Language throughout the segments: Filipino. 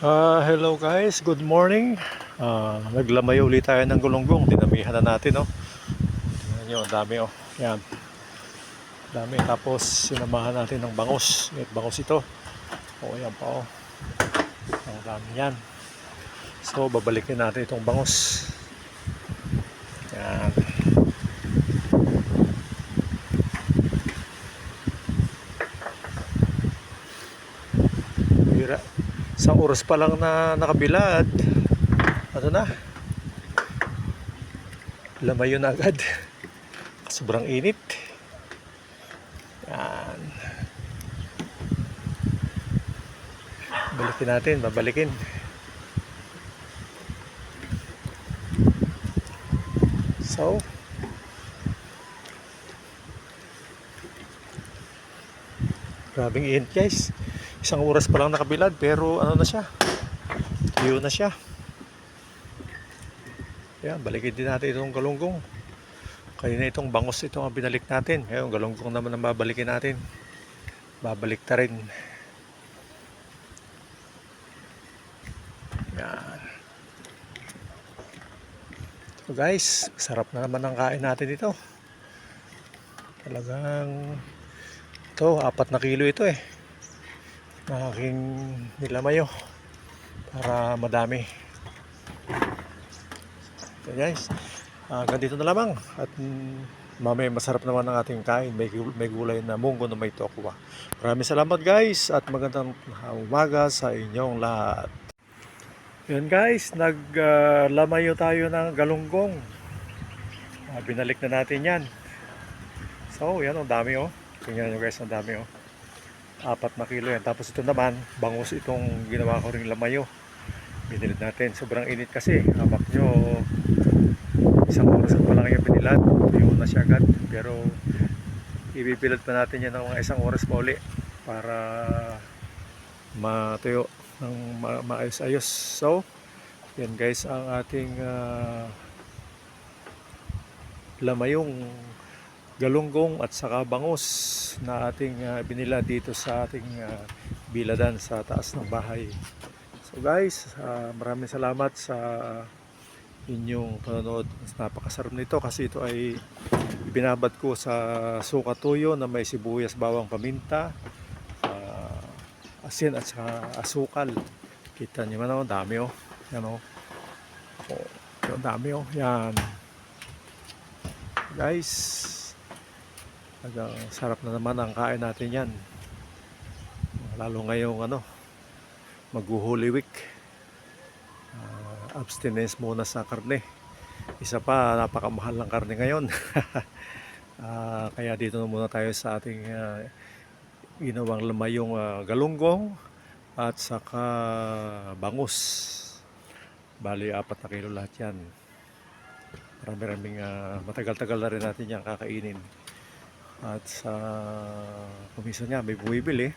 Ah, hello guys, good morning. Ah, naglamay ulit tayo ng gulunggong. Dinamihan na natin, oh. Tingnan nyo, dami, oh. Yan. Dami. Tapos, sinamahan natin ng bangus. May bangus ito. Oh, yan pa, oh. Ang dami yan. So, babalikin natin itong bangus. Yan. Bira. Isang oras pa lang na nakabilad. Ano na? Lamayo na agad. Sobrang init. Yan. Balikin natin, babalikin. So, grabing init guys. Isang oras pa lang nakabilad pero ano na siya? Tuyo na siya. Yan, balikin din natin itong galunggong. Kaya na itong bangus itong ang binalik natin. Ngayon, galunggong naman ang babalikin natin. Babalik ta rin. Yan. So guys, sarap na naman ang kain natin ito. Talagang ito, apat na kilo ito eh na aking nilamayo para madami. So guys, ah, ganito na lamang at mm, mamaya masarap naman ang ating kain. May, may gulay na munggo na may tokwa. Maraming salamat guys at magandang umaga sa inyong lahat. Yan guys, naglamayo tayo ng galunggong. Ah, binalik na natin yan. So, yan ang dami oh. Tingnan nyo guys, ang dami oh apat na kilo yan. Tapos ito naman, bangus itong ginawa ko ring lamayo. Binilad natin. Sobrang init kasi. Hamak nyo, isang oras pa lang yung binilad. Tuyo na siya agad. Pero, ibibilad pa natin yan ng mga isang oras pa uli para matuyo ng ma- maayos-ayos. So, yan guys ang ating ah, lamayong galunggong at saka bangus na ating uh, binila dito sa ating ah, biladan sa taas ng bahay. So guys, ah, maraming salamat sa inyong panonood. Napakasarap nito kasi ito ay binabad ko sa suka tuyo na may sibuyas, bawang paminta, ah, asin at saka asukal. Kita niyo man oh, dami oh. Yan oh. Oh, dami oh. Yan. Guys, Talagang sarap na naman ang kain natin yan. Lalo ngayong ano, mag-Holy Week. Ah, abstinence muna sa karne. Isa pa, napakamahal ng karne ngayon. Ah, kaya dito na muna tayo sa ating ah, ginawang lamayong ah, galunggong at saka bangus. Bali, apat na kilo lahat yan. Marami-raming ah, matagal-tagal na rin natin yan kakainin. At sa kumisa niya, may bumibili.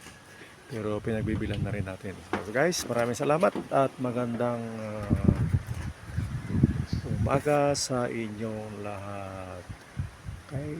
Pero pinagbibilan na rin natin. So guys, maraming salamat at magandang uh, umaga sa inyong lahat. Okay?